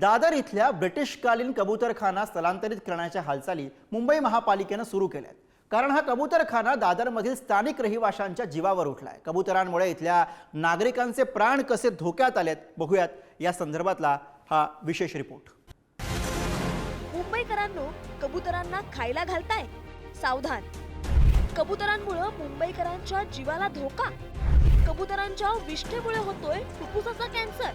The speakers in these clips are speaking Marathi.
दादर इथल्या ब्रिटिशकालीन कबूतरखाना स्थलांतरित करण्याच्या हालचाली मुंबई महापालिकेनं सुरू केल्या कारण हा कबूतरखाना दादरमधील स्थानिक रहिवाशांच्या जीवावर उठलाय. कबुतरांमुळे इथल्या नागरिकांचे प्राण कसे धोक्यात आलेत बघूयात. या संदर्भातला हा विशेष रिपोर्ट. मुंबईकरांनो कबुतरांना खायला घालताय. सावधान. कबुतरांमुळं मुंबईकरांच्या जीवाला धोका. कबुतरांच्या विष्ठेमुळे होतोय फुफ्फुसाचा कॅन्सर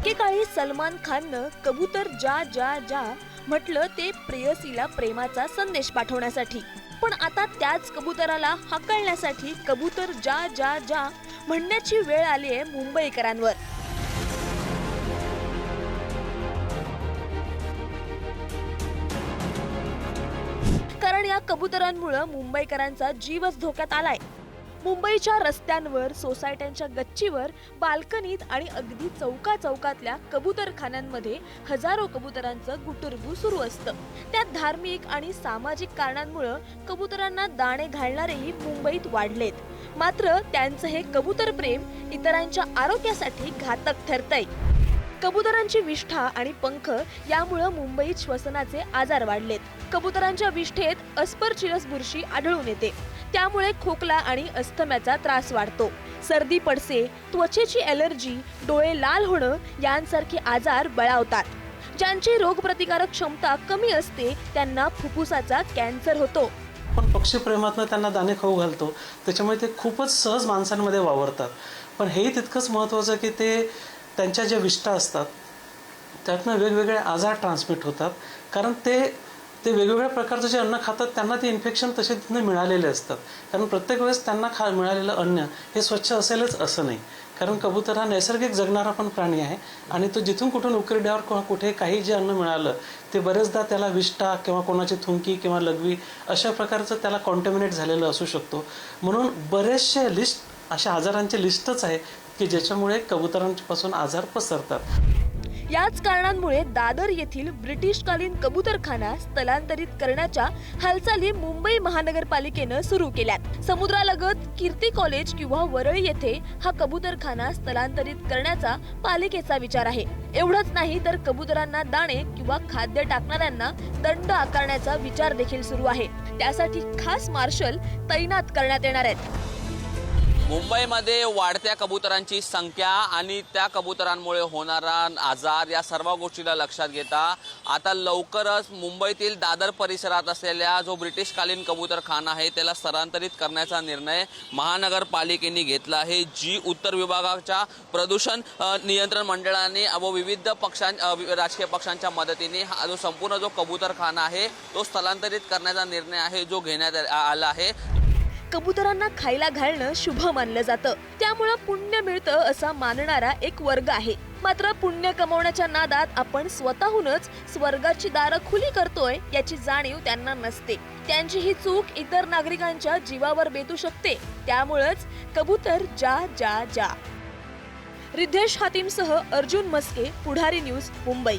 एकेकाळी सलमान खाननं कबूतर जा जा जा म्हटलं ते प्रेयसीला प्रेमाचा संदेश पाठवण्यासाठी. पण आता त्याच कबुतराला हाकलण्यासाठी कबूतर जा जा जा म्हणण्याची वेळ आली आहे मुंबईकरांवर. कारण या कबुतरांमुळं मुंबईकरांचा जीवच धोक्यात आलाय. मुंबईच्या रस्त्यांवर सोसायट्यांच्या गच्चीवर बाल्कनीत आणि अगदी चौका चौकातल्या कबुतरखान्यांमध्ये हजारो कबुतरांचं गुटुरगू सुरू असतं. त्यात धार्मिक आणि सामाजिक कारणांमुळं कबुतरांना दाणे घालणारेही मुंबईत वाढलेत. मात्र त्यांचं हे कबूतर प्रेम इतरांच्या आरोग्यासाठी घातक ठरतंय. कबुतरांची विष्ठा आणि पंख यामुळं मुंबईत श्वसनाचे आजार वाढलेत. कबुतरांच्या विष्ठेत अस्परचिरस बुरशी आढळून येते. त्यामुळे खोकला आणि अस्थम्याचा त्रास वाढतो. सर्दी पडसे त्वचेची ॲलर्जी डोळे लाल होणं यांसारखे आजार बळावतात. ज्यांची रोगप्रतिकारक क्षमता कमी असते त्यांना फुफ्फुसाचा कॅन्सर होतो. पण पक्षीप्रेमातनं त्यांना दाणे खाऊ घालतो. त्याच्यामुळे ते खूपच सहज माणसांमध्ये वावरतात. पण हे तितकंच महत्त्वाचं की ते त्यांच्या ज्या विष्ठा असतात त्यातनं वेगवेगळे आजार ट्रान्समिट होतात. कारण ते ते वेगवेगळ्या प्रकारचं जे अन्न खातात त्यांना ते इन्फेक्शन तसे तिथनं मिळालेले असतात. कारण प्रत्येक वेळेस त्यांना खा मिळालेलं अन्न हे स्वच्छ असेलच असं नाही. कारण कबूतर हा नैसर्गिक जगणारा पण प्राणी आहे आणि तो जिथून कुठून उकरड्यावर किंवा कुठे काही जे अन्न मिळालं ते बरेचदा त्याला विष्ठा किंवा कोणाची थुंकी किंवा लघवी अशा प्रकारचं त्याला कॉन्टॅमिनेट झालेलं असू शकतो. म्हणून बरेचसे लिस्ट अशा आजारांचे लिस्टच आहे की ज्याच्यामुळे कबुतरांपासून आजार पसरतात. याच कारणांमुळे दादर येथील ब्रिटिशकालीन कबूतरखाना स्थलांतरित करण्याच्या हालचाली मुंबई महानगरपालिकेनं सुरू केल्यात. समुद्रालगत कीर्ती कॉलेज किंवा वरळी येथे हा कबूतरखाना स्थलांतरित करण्याचा पालिकेचा विचार आहे. एवढंच नाही तर कबुतरांना दाणे किंवा खाद्य टाकणाऱ्यांना दंड आकारण्याचा विचार देखील सुरू आहे. त्यासाठी खास मार्शल तैनात करण्यात येणार आहेत. मुंबईमध्ये वाढत्या कबुतरांची संख्या आणि त्या कबुतरांमुळे होणारा आजार या सर्व गोष्टीला लक्षात घेता आता लवकरच मुंबईतील दादर परिसरात असलेल्या जो ब्रिटिशकालीन कबूतरखाना आहे त्याला स्थलांतरित करण्याचा निर्णय महानगरपालिकेने घेतला आहे. जी उत्तर विभागाच्या प्रदूषण नियंत्रण मंडळाने व विविध पक्षां राजकीय पक्षांच्या मदतीने हा जो संपूर्ण जो कबूतरखाना आहे तो स्थलांतरित करण्याचा निर्णय आहे जो घेण्यात आला आहे. कबुतरांना खायला घालणं शुभ मानलं जातं. त्यामुळं पुण्य मिळतं असा मानणारा एक वर्ग आहे. मात्र पुण्य कमवण्याच्या नादात आपण स्वतःहूनच स्वर्गाची दारं खुली करतोय याची जाणीव त्यांना नसते. त्यांची ही चूक इतर नागरिकांच्या जीवावर बेतू शकते. त्यामुळंच कबूतर जा जा जा. रिद्धेश हातीमसह अर्जुन मस्के पुढारी न्यूज मुंबई.